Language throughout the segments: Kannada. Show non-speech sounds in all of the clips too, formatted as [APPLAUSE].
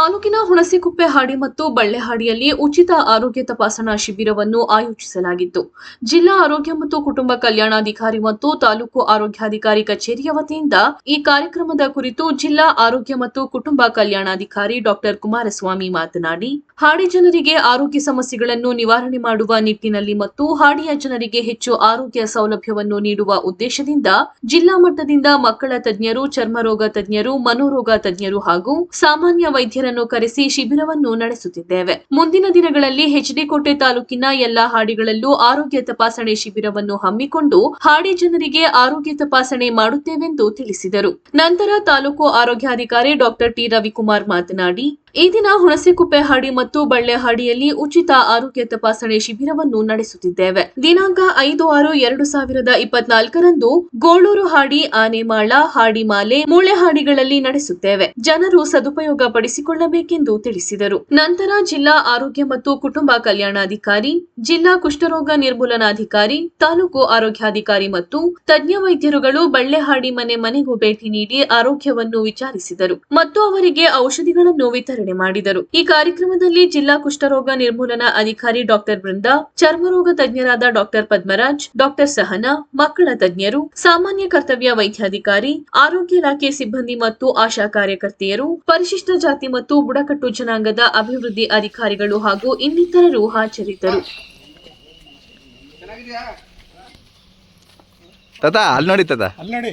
ತಾಲೂಕಿನ ಹುಣಸಿಕುಪ್ಪೆ ಹಾಡಿ ಮತ್ತು ಬಳ್ಳೆಹಾಡಿಯಲ್ಲಿ ಉಚಿತ ಆರೋಗ್ಯ ತಪಾಸಣಾ ಶಿಬಿರವನ್ನು ಆಯೋಜಿಸಲಾಗಿತ್ತು. ಜಿಲ್ಲಾ ಆರೋಗ್ಯ ಮತ್ತು ಕುಟುಂಬ ಕಲ್ಯಾಣಾಧಿಕಾರಿ ಮತ್ತು ತಾಲೂಕು ಆರೋಗ್ಯಾಧಿಕಾರಿ ಕಚೇರಿಯ ವತಿಯಿಂದ ಈ ಕಾರ್ಯಕ್ರಮದ ಕುರಿತು ಜಿಲ್ಲಾ ಆರೋಗ್ಯ ಮತ್ತು ಕುಟುಂಬ ಕಲ್ಯಾಣಾಧಿಕಾರಿ ಡಾಕ್ಟರ್ ಕುಮಾರಸ್ವಾಮಿ ಮಾತನಾಡಿ, ಹಾಡಿ ಜನರಿಗೆ ಆರೋಗ್ಯ ಸಮಸ್ಯೆಗಳನ್ನು ನಿವಾರಣೆ ಮಾಡುವ ನಿಟ್ಟಿನಲ್ಲಿ ಮತ್ತು ಹಾಡಿಯ ಜನರಿಗೆ ಹೆಚ್ಚು ಆರೋಗ್ಯ ಸೌಲಭ್ಯವನ್ನು ನೀಡುವ ಉದ್ದೇಶದಿಂದ ಜಿಲ್ಲಾ ಮಟ್ಟದಿಂದ ಮಕ್ಕಳ ತಜ್ಞರು, ಚರ್ಮರೋಗ ತಜ್ಞರು, ಮನೋರೋಗ ತಜ್ಞರು ಹಾಗೂ ಸಾಮಾನ್ಯ ವೈದ್ಯರನ್ನು ಕರೆಸಿ ಶಿಬಿರವನ್ನು ನಡೆಸುತ್ತಿದ್ದೇವೆ. ಮುಂದಿನ ದಿನಗಳಲ್ಲಿ ಹೆಚ್ಡಿಕೋಟೆ ತಾಲೂಕಿನ ಎಲ್ಲಾ ಹಾಡಿಗಳಲ್ಲೂ ಆರೋಗ್ಯ ತಪಾಸಣೆ ಶಿಬಿರವನ್ನು ಹಮ್ಮಿಕೊಂಡು ಹಾಡಿ ಜನರಿಗೆ ಆರೋಗ್ಯ ತಪಾಸಣೆ ಮಾಡುತ್ತೇವೆಂದು ತಿಳಿಸಿದರು. ನಂತರ ತಾಲೂಕು ಆರೋಗ್ಯಾಧಿಕಾರಿ ಡಾಕ್ಟರ್ ಟಿ ರವಿಕುಮಾರ್ ಮಾತನಾಡಿ ಈ ದಿನ ಹುಣಸೆಕುಪ್ಪೆ ಹಾಡಿ ಮತ್ತು ಬಳ್ಳೆಹಾಡಿಯಲ್ಲಿ ಉಚಿತ ಆರೋಗ್ಯ ತಪಾಸಣೆ ಶಿಬಿರವನ್ನು ನಡೆಸುತ್ತಿದ್ದೇವೆ. ದಿನಾಂಕ ಐದು ಆರು ಎರಡು ಸಾವಿರದ ಇಪ್ಪತ್ನಾಲ್ಕರಂದು ಗೋಳೂರು ಹಾಡಿ, ಆನೆಮಾಳ ಹಾಡಿಮಾಲೆ ಮೂಳೆಹಾಡಿಗಳಲ್ಲಿ ನಡೆಸುತ್ತೇವೆ. ಜನರು ಸದುಪಯೋಗ ಪಡಿಸಿಕೊಳ್ಳಬೇಕೆಂದು ತಿಳಿಸಿದರು. ನಂತರ ಜಿಲ್ಲಾ ಆರೋಗ್ಯ ಮತ್ತು ಕುಟುಂಬ ಕಲ್ಯಾಣಾಧಿಕಾರಿ, ಜಿಲ್ಲಾ ಕುಷ್ಠರೋಗ ನಿರ್ಮೂಲನಾಧಿಕಾರಿ, ತಾಲೂಕು ಆರೋಗ್ಯಾಧಿಕಾರಿ ಮತ್ತು ತಜ್ಞ ವೈದ್ಯರುಗಳು ಬಳ್ಳೆಹಾಡಿ ಮನೆ ಮನೆಗೂ ಭೇಟಿ ನೀಡಿ ಆರೋಗ್ಯವನ್ನು ವಿಚಾರಿಸಿದರು ಮತ್ತು ಅವರಿಗೆ ಔಷಧಿಗಳನ್ನು ವಿತರಣೆ ಮಾಡಿದರು. ಈ ಕಾರ್ಯಕ್ರಮದಲ್ಲಿ ಜಿಲ್ಲಾ ಕುಷ್ಠರೋಗ ನಿರ್ಮೂಲನಾ ಅಧಿಕಾರಿ ಡಾಕ್ಟರ್ ಬೃಂದಾ ಚರ್ಮರೋಗ ತಜ್ಞರಾದ ಡಾಕ್ಟರ್ ಪದ್ಮರಾಜ್ ಡಾಕ್ಟರ್ ಸಹನಾ ಮಕ್ಕಳ ತಜ್ಞರು ಸಾಮಾನ್ಯ ಕರ್ತವ್ಯ ವೈದ್ಯಾಧಿಕಾರಿ ಆರೋಗ್ಯ ಇಲಾಖೆ ಸಿಬ್ಬಂದಿ ಮತ್ತು ಆಶಾ ಕಾರ್ಯಕರ್ತೆಯರು ಪರಿಶಿಷ್ಟ ಜಾತಿ ಮತ್ತು ಬುಡಕಟ್ಟು ಜನಾಂಗದ ಅಭಿವೃದ್ಧಿ ಅಧಿಕಾರಿಗಳು ಹಾಗೂ ಇನ್ನಿತರರು ಹಾಜರಿದ್ದರು. ತಾತ ಅಲ್ಲಿ ನೋಡಿ ತಾತ ಅಲ್ಲಿ ನೋಡಿ.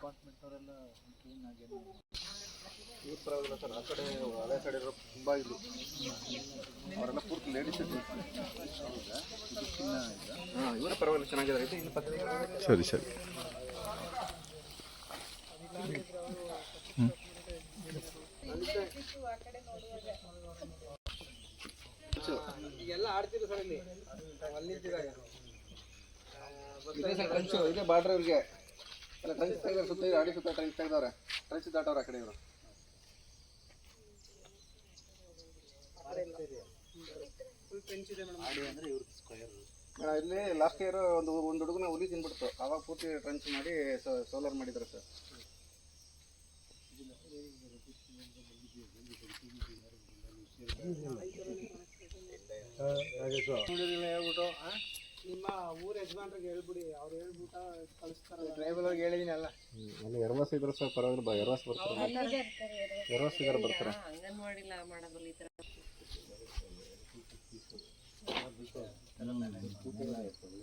ಡಿಪಾರ್ಟ್ಮೆಂಟ್ ಅವರೆಲ್ಲ ಕ್ಲೀನ್ ಆಗಿ ಈ ಪರವಾಗಿಲ್ಲ ಸರ್ ಆ ಕಡೆ ಹಳೆ ಕಡೆ ಇರೋ ತುಂಬ ಇದು. ಅವರೆಲ್ಲ ಪೂರ್ತಿ ಲೇಡೀಸ್ ಹಾಂ ಇವರ ಪರವಾಗಿಲ್ಲ ಚೆನ್ನಾಗಿದ್ದಾರೆ. ಇಲ್ಲಿ ಪಕ್ಕ ಸರಿ ಸರಿ ಈಗೆಲ್ಲ ಆಡ್ತಿದ್ರು ಸರ್. ಇಲ್ಲಿ ಅಲ್ಲಿದ್ದಾಗ ಇದೆ ಸರ್ ಟ್ರಂಚು ಇದೆ ಬಾರ್ಡ್ರ್ ಇವ್ರಿಗೆ ಟ್ರಂಚ್ ತೆಗೆದ್ರೆ ಸುತ್ತ ಇದೆ, ಆಡಿ ಸುತ್ತ ಟ್ರಂಚ್ ತೆಗ್ದವ್ರೆ ಟ್ರಂಚ್ ದಾಟವ್ರೆ ಆ ಕಡೆ ಇವರು ಮೇಡಮ್ ಇಲ್ಲಿ ಲಾಸ್ಟ್ ಇಯರ್ ಒಂದು ಒಂದು ಹುಡುಗನ ಹುಲಿ ತಿನ್ಬಿಡ್ತು. ಅವಾಗ ಪೂರ್ತಿ ಟ್ರಂಚ್ ಮಾಡಿ ಸೋಲಾರ್ ಮಾಡಿದ್ರು ಸರ್. ಹೇಳ್ಬಿಟ್ಟು ನಿಮ್ಮ ಊರ ಯಜಮಾನ್ರಿಗೆ ಹೇಳ್ಬಿಡಿ ಅವ್ರು ಹೇಳ್ಬಿಟ್ಟ ಕಳಿಸ್ತಾರೆ ಡ್ರೈವರ್ ಅವ್ರಿಗೆ ಹೇಳಿದಿನಲ್ಲ. ಅಲ್ಲ ಎರವಾಸ ಇದ್ರೆ ಸರ್ ಪರವಾಗಿಲ್ಲ ಎರವಾಸ ಬರ್ತಾರೆ. ಎರವಾಸ ಇದಾರೆ ಬರ್ತಾರೆ. ಕೊಡ್ತಾರೆ ಅಂತ ಎಲ್ಲ ಬಂದ್ಬಿಡ್ತಾರೆ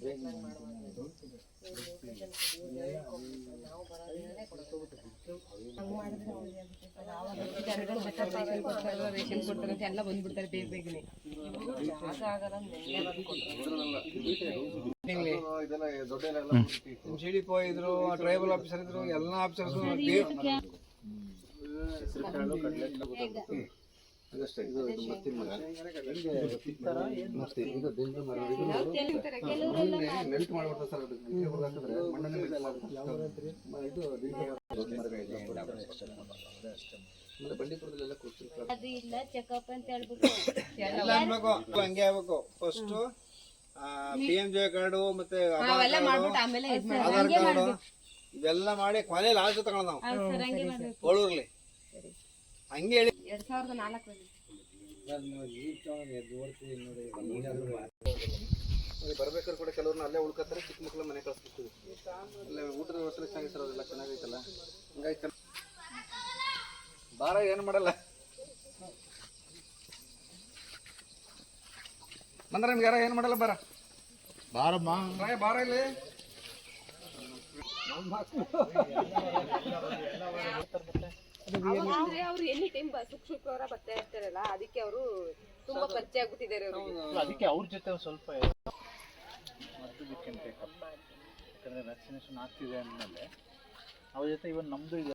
ಬೇಗ ಬೇಗನೆ ಜಾಗ ಆಗಲ್ಲ ಅಂತ ನೆನ್ನೆ ಬಂದ್ಕೊಟ್ರು ಇದೆಲ್ಲ ದೊಡ್ಡ ಎಲ್ಲ ಸಿ ಡಿ ಪೋ ಇದ್ರು ಟ್ರೈಬಲ್ ಆಫೀಸರ್ ಇದ್ರು ಎಲ್ಲ ಆಫೀಸರ್ಸ್ ಮೆಲ್ಟ್ ಮಾಡ್ಬಿಡ್ತಾರೆ ಸರ್ ಅದಕ್ಕೆ ಅದು ಇಲ್ಲ ಚೆಕಪ್ ಅಂತ ಹೇಳ್ಬಿಟ್ಟು. [COUGHS] ಎಲ್ಲ ಅನ್ಬೇಕು ಹಂಗೆ ಆಗ್ಬೇಕು. First P M J card ಮತ್ತೆ ಅವೆಲ್ಲ ಮಾಡ್ಬಿಟ್ಟು ಆಮೇಲೆ ಇದ್ ಮಾಡಿ ಆಧಾರ್ ಕಾರ್ಡು ಇವೆಲ್ಲ ಮಾಡಿ ಕೊನೆ ಲಾಸ್ಟ್ ತಗೊಳ್ಳೋದು ನಾವು. ಸರ್ ಹಂಗೆ ಮಾಡ್ಬೇಕು. ಕೋಳೂರ್ಲಿ ಹಂಗೆ ಹೇಳಿ. ಎರಡ್ ಸಾವಿರದ ನಾಲ್ಕರಲ್ಲಿ. ಬರ್ಬೇಕಾದ್ರೆ ಕೂಡ ಕೆಲವ್ರನ್ನ ಅಲ್ಲೇ ಉಳ್ಕೊತಾರೆ ಚಿಕ್ಕ ಮಕ್ಳು ಮನೆ ಕಳಿಸ್ಬಿಡ್ತೀವಿ. ಅಲ್ಲೇ ಊಟದ ವ್ಯವಸ್ಥೆ ಚೆನ್ನಾಗಿ ಸರ್ ಅದೆಲ್ಲ ಚೆನ್ನಾಗೈತಲ್ಲ. ಹಂಗಾಗಿ ಚೆನ್ನ- ಬಾರ ಏನು ಮಾಡಲ್ಲ. ಬಂದ್ರೆ ನಿಮ್ಗೆ ಯಾರ ಏನು ಮಾಡಲ್ಲ ಬಾರ. ಬಾರಮ್ಮ. ಬಾರ ಇಲ್ಲಿ. ಅಂದ್ರೆ ಅವ್ರು ಎನಿ ಟೈಮ್ ಶುಕ್ ಶುಕ್ರವಾರ ಬರ್ತಾ ಇರ್ತಾರಲ್ಲ ಅದಕ್ಕೆ ಅವರು ತುಂಬಾ ಪರಿಚಯ ಆಗ್ಬಿಟ್ಟಿದ್ದಾರೆ ಅವ್ರಿಗೆ. ಅದಕ್ಕೆ ಅವ್ರ ಜೊತೆ ಸ್ವಲ್ಪ ಡಿಸ್ಟ್ರಿಬ್ಯೂಷನ್ ಬೇಕು ಯಾಕಂದರೆ ವ್ಯಾಕ್ಸಿನೇಷನ್ ಆಗ್ತಿದೆ ಅಂದಮೇಲೆ ಅವ್ರ ಜೊತೆ ಇವನ್ ನಮ್ಮದು ಈಗ